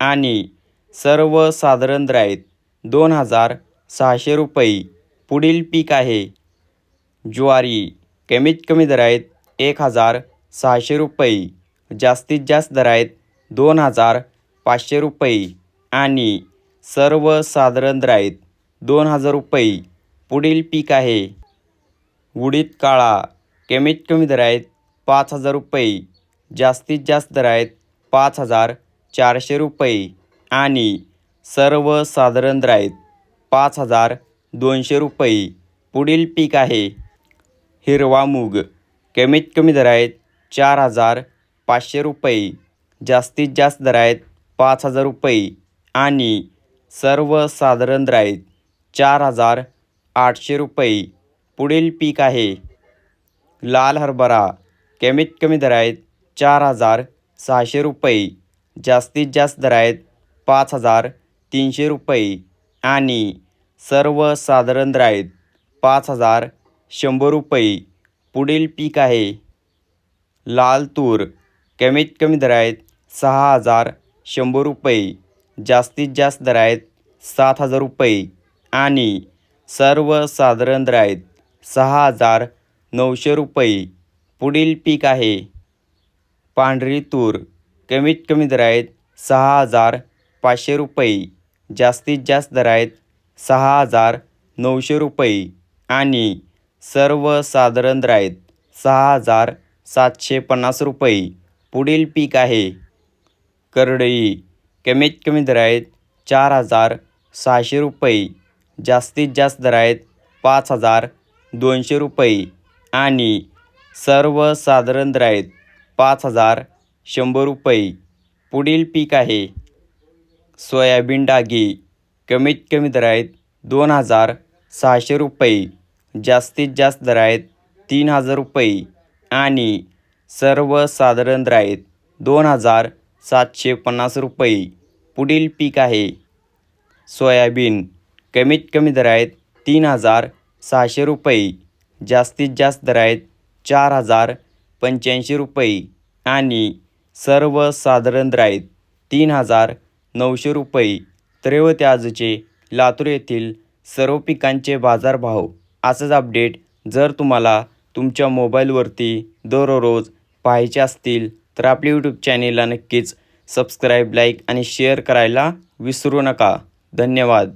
आणि सर्वसाधारण साधारण आहेत दोन हजार सहाशे रुपये. पुढील पीक आहे. ज्वारी कमीत कमी दर आहेत एक हजार सहाशे रुपये. जास्तीत जास्त दर आहेत दोन हजार पाचशे रुपये. आणि सर्वसाधारण दर आहेत दोन हजार रुपये. पुढील पीक आहे. उडीद काळा कमीत कमी दर आहेत पाच हजार रुपये. जास्तीत जास्त दर आहेत पाच हजार चारशे रुपये आणि सर्वसाधारण राईत पाच हजार दोनशे रुपये. पुढील पीक आहे हिरवा मूग. कमीत कमी दर आहेत चार हजार पाचशे रुपये. जास्तीत जास्त दर आहेत पाच हजार रुपये आणि सर्वसाधारण राईत चार हजार आठशे रुपये. पुढील पीक आहे लाल हरभरा. कमीत कमी दर आहेत चार हजार सहाशे रुपये. जास्तीत जास्त दर आहेत पाच हजार तीनशे रुपये आणि सर्वसाधारण दर आहेत पाच हजार शंभर रुपये. पुढील पीक आहे लाल तूर. कमीत कमी दर आहेत सहा हजार शंभर रुपये. जास्तीत जास्त दर आहेत सात हजार रुपये आणि सर्वसाधारण दर आहेत सहा हजार नऊशे रुपये. पुढील पीक आहे पांढरी तूर. कमीत कमी दर आहेत सहा हजार पाचशे रुपये. जास्तीत जास्त दर आहेत सहा हजार नऊशे रुपये. आणि सर्वसाधारण दर आहेत सहा हजार सातशे पन्नास रुपये. पुढील पीक आहे करडई. कमीत कमी दर आहेत चार हजार सहाशे रुपये. जास्तीत जास्त दर आहेत पाच हजार दोनशे रुपये. आणि सर्वसाधारण दर आहेत पाच हजार शंभर रुपये. पुढील पीक आहे. सोयाबीन डागी कमीत कमी दर आहेत दोन हजार सहाशे रुपये. जास्तीत जास्त दर आहेत तीन हजार रुपये. आणि सर्वसाधारण दर आहेत दोन हजार सातशे पन्नास रुपये. पुढील पीक आहे. सोयाबीन कमीत कमी दर आहेत तीन हजार सहाशे रुपये. जास्तीत जास्त दर आहेत चार हजार पंच्याऐंशी रुपये. आणि सर्वसाधारण राईत तीन हजार नऊशे रुपये. तर आजचे लातूर येथील सर्व पिकांचे बाजारभाव. असंच अपडेट जर तुम्हाला तुमच्या मोबाईलवरती दररोज पाहायचे असतील तर आपल्या यूट्यूब चॅनेलला नक्कीच सबस्क्राईब लाईक आणि शेअर करायला विसरू नका. धन्यवाद.